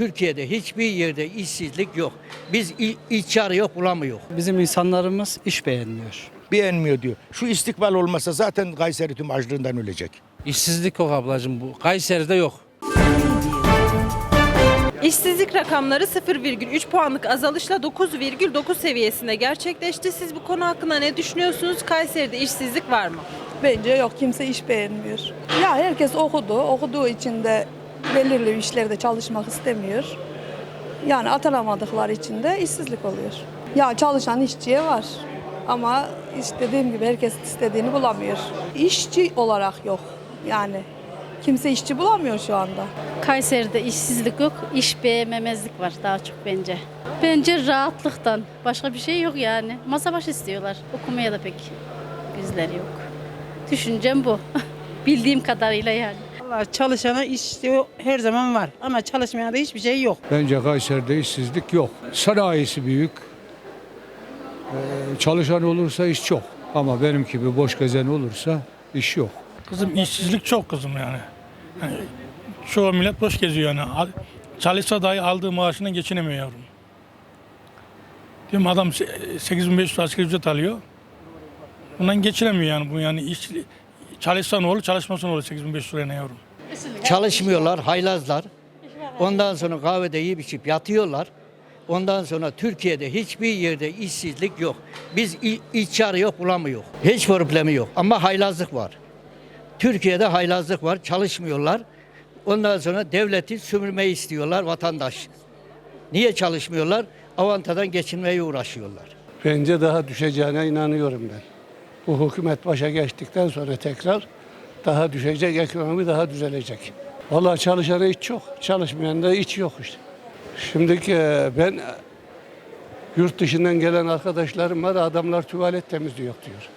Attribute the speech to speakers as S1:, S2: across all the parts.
S1: Türkiye'de hiçbir yerde işsizlik yok. Biz i- iş arıyor bulamıyor.
S2: Bizim insanlarımız iş beğenmiyor.
S3: beğenmiyor diyor. Şu istikbal olmasa zaten Kayseri tüm açlığından ölecek.
S4: İşsizlik yok ablacığım bu. Kayseri'de yok.
S5: İşsizlik rakamları 0,3 puanlık azalışla 9,9 seviyesinde gerçekleşti. Siz bu konu hakkında ne düşünüyorsunuz? Kayseri'de işsizlik var mı?
S6: Bence yok kimse iş beğenmiyor. Ya herkes okudu. Okuduğu için de belirli işlerde çalışmak istemiyor. Yani atanamadıkları için de işsizlik oluyor. Ya çalışan işçiye var. Ama işte dediğim gibi herkes istediğini bulamıyor. İşçi olarak yok. Yani kimse işçi bulamıyor şu anda.
S7: Kayseri'de işsizlik yok, iş beğenmemezlik var daha çok bence. Bence rahatlıktan. Başka bir şey yok yani. Masa başı istiyorlar. Okumaya da pek bizler yok. Düşüncem bu. Bildiğim kadarıyla yani.
S8: Vallahi çalışana iş her zaman var ama çalışmayana da hiçbir şey yok.
S9: Bence Kayseri'de işsizlik yok. Sanayisi büyük. Ee, çalışan olursa iş çok. Ama benim gibi boş gezen olursa iş yok.
S10: Kızım işsizlik çok kızım yani. yani çoğu millet boş geziyor yani. Al- Çalışsa dahi aldığı maaşından geçinemiyor yavrum. Diyorum adam se- 8500 asgari ücret alıyor. Bundan geçinemiyor yani bu yani iş çalışsa ne olur çalışmasa ne olur 8500 liraya ne yavrum.
S1: Çalışmıyorlar, haylazlar. Ondan sonra kahvede yiyip içip yatıyorlar. Ondan sonra Türkiye'de hiçbir yerde işsizlik yok. Biz i- iş arıyor bulamıyor. Hiç problemi yok ama haylazlık var. Türkiye'de haylazlık var, çalışmıyorlar. Ondan sonra devleti sömürmeyi istiyorlar vatandaş. Niye çalışmıyorlar? Avantadan geçinmeye uğraşıyorlar.
S9: Bence daha düşeceğine inanıyorum ben. Bu hükümet başa geçtikten sonra tekrar daha düşecek, ekonomi daha düzelecek. Vallahi çalışana iş çok, çalışmayan da iş yok işte. Şimdiki e, ben e, yurt dışından gelen arkadaşlarım var, adamlar tuvalet temizliyor diyor.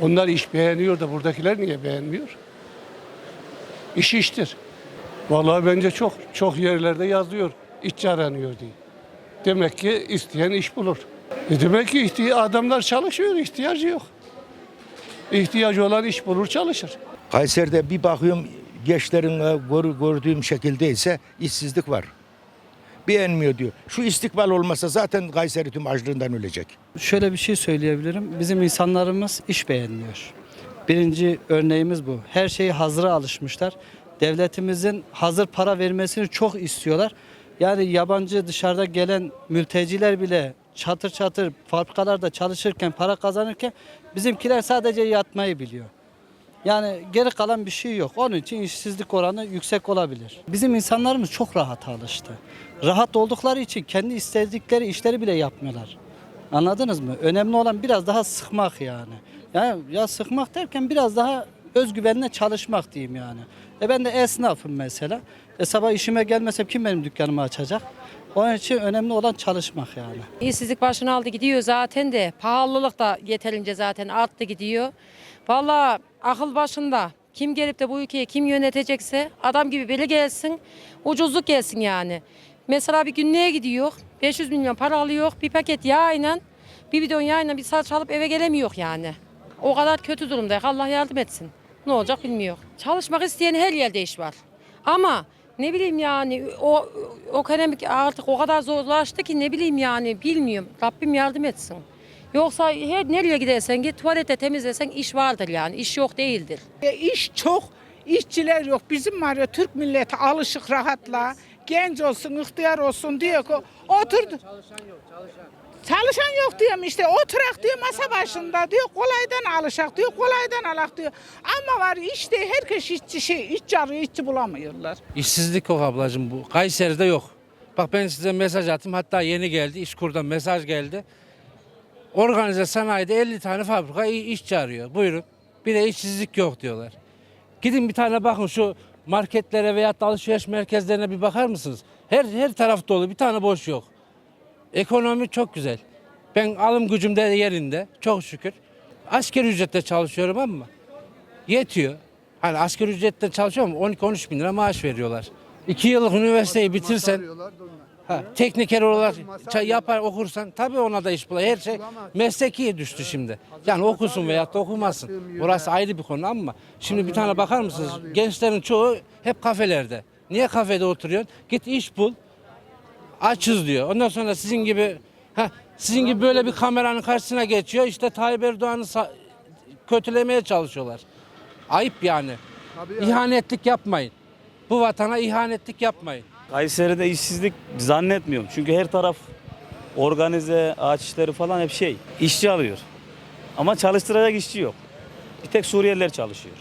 S9: Onlar iş beğeniyor da buradakiler niye beğenmiyor? İş iştir. Vallahi bence çok, çok yerlerde yazıyor, işçi aranıyor diye. Demek ki isteyen iş bulur. E demek ki adamlar çalışıyor, ihtiyacı yok. İhtiyacı olan iş bulur, çalışır.
S3: Kayseri'de bir bakıyorum gençlerin e, gör- gördüğüm şekilde ise işsizlik var. Beğenmiyor diyor. Şu istikbal olmasa zaten Kayseri tüm açlığından ölecek.
S2: Şöyle bir şey söyleyebilirim. Bizim insanlarımız iş beğenmiyor. Birinci örneğimiz bu. Her şeyi hazıra alışmışlar. Devletimizin hazır para vermesini çok istiyorlar. Yani yabancı dışarıda gelen mülteciler bile çatır çatır fabrikalarda çalışırken, para kazanırken bizimkiler sadece yatmayı biliyor. Yani geri kalan bir şey yok. Onun için işsizlik oranı yüksek olabilir. Bizim insanlarımız çok rahat alıştı. Rahat oldukları için kendi istedikleri işleri bile yapmıyorlar. Anladınız mı? Önemli olan biraz daha sıkmak yani. Yani ya sıkmak derken biraz daha özgüvenle çalışmak diyeyim yani. E ben de esnafım mesela. E sabah işime gelmesem kim benim dükkanımı açacak? Onun için önemli olan çalışmak yani.
S11: İşsizlik başını aldı gidiyor zaten de pahalılık da yeterince zaten arttı gidiyor. Vallahi akıl başında kim gelip de bu ülkeyi kim yönetecekse adam gibi biri gelsin ucuzluk gelsin yani. Mesela bir günlüğe gidiyor 500 milyon para alıyor bir paket yağıyla bir bidon yağıyla bir salça alıp eve gelemiyor yani. O kadar kötü durumdayız Allah yardım etsin. Ne olacak bilmiyor. Çalışmak isteyen her yerde iş var. Ama ne bileyim yani o o ekonomik artık o kadar zorlaştı ki ne bileyim yani bilmiyorum. Rabbim yardım etsin. Yoksa her nereye gidersen git tuvalete temizlesen iş vardır yani. iş yok değildir.
S8: iş çok, işçiler yok. Bizim var ya Türk milleti alışık rahatla. Genç olsun, ihtiyar olsun diyor ki oturdu. Çalışan yok diyorum işte oturak diyor masa başında diyor kolaydan alışak diyor kolaydan alak diyor. Ama var işte herkes işçi şey işçi arıyor işçi bulamıyorlar.
S4: İşsizlik yok ablacığım bu. Kayseri'de yok. Bak ben size mesaj attım. Hatta yeni geldi. İşkur'dan mesaj geldi. Organize sanayide 50 tane fabrika işçi arıyor. Buyurun. Bir de işsizlik yok diyorlar. Gidin bir tane bakın şu marketlere veya da alışveriş merkezlerine bir bakar mısınız? Her her taraf dolu. Bir tane boş yok. Ekonomi çok güzel. Ben alım gücüm de yerinde. Çok şükür. Asgari ücretle çalışıyorum ama yetiyor. Hani asgari ücretle çalışıyorum 12-13 bin lira maaş veriyorlar. İki yıllık üniversiteyi bitirsen, ha, tekniker olarak yapar okursan tabii ona da iş bulur. Her şey mesleki düştü şimdi. Yani okusun veya da okumasın. Burası ayrı bir konu ama şimdi bir tane bakar mısınız? Gençlerin çoğu hep kafelerde. Niye kafede oturuyorsun? Git iş bul. Açız diyor. Ondan sonra sizin gibi heh, sizin gibi böyle bir kameranın karşısına geçiyor. İşte Tayyip Erdoğan'ı kötülemeye çalışıyorlar. Ayıp yani. İhanetlik yapmayın. Bu vatana ihanetlik yapmayın.
S12: Kayseri'de işsizlik zannetmiyorum. Çünkü her taraf organize, ağaç işleri falan hep şey. işçi alıyor. Ama çalıştıracak işçi yok. Bir tek Suriyeliler çalışıyor.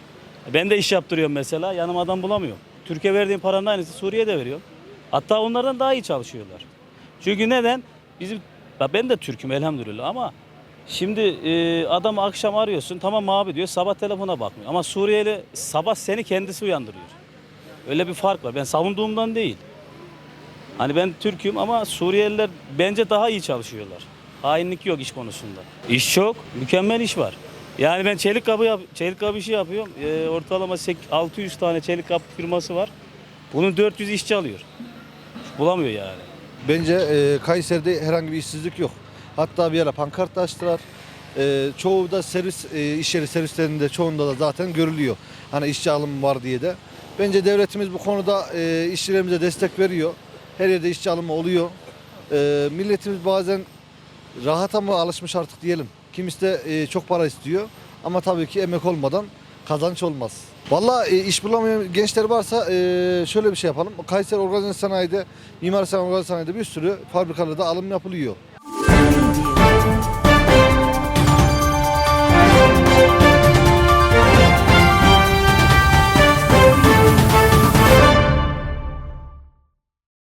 S12: Ben de iş yaptırıyorum mesela. Yanıma adam bulamıyorum. Türkiye verdiğim paranın aynısı Suriye'de veriyorum. Hatta onlardan daha iyi çalışıyorlar. Çünkü neden? Bizim ben de Türk'üm elhamdülillah ama şimdi e, adamı akşam arıyorsun tamam abi diyor sabah telefona bakmıyor. Ama Suriyeli sabah seni kendisi uyandırıyor. Öyle bir fark var. Ben savunduğumdan değil. Hani ben Türk'üm ama Suriyeliler bence daha iyi çalışıyorlar. Hainlik yok iş konusunda. İş çok, mükemmel iş var. Yani ben çelik kabı yap, çelik kabı işi yapıyorum. Ee, ortalama 8, 600 tane çelik kabı firması var. Bunun 400 işçi alıyor. Bulamıyor yani.
S13: Bence e, Kayseri'de herhangi bir işsizlik yok. Hatta bir ara pankart da açtılar. E, çoğu da servis e, iş yeri servislerinde çoğunda da zaten görülüyor. Hani işçi alımı var diye de. Bence devletimiz bu konuda e, işçilerimize destek veriyor. Her yerde işçi alımı oluyor. E, milletimiz bazen rahata mı alışmış artık diyelim. Kimisi de e, çok para istiyor. Ama tabii ki emek olmadan kazanç olmaz. Valla e, iş bulamayan gençler varsa e, şöyle bir şey yapalım. Kayseri Organize Sanayi'de, Mimar Sinan Organize Sanayi'de bir sürü fabrikalarda alım yapılıyor.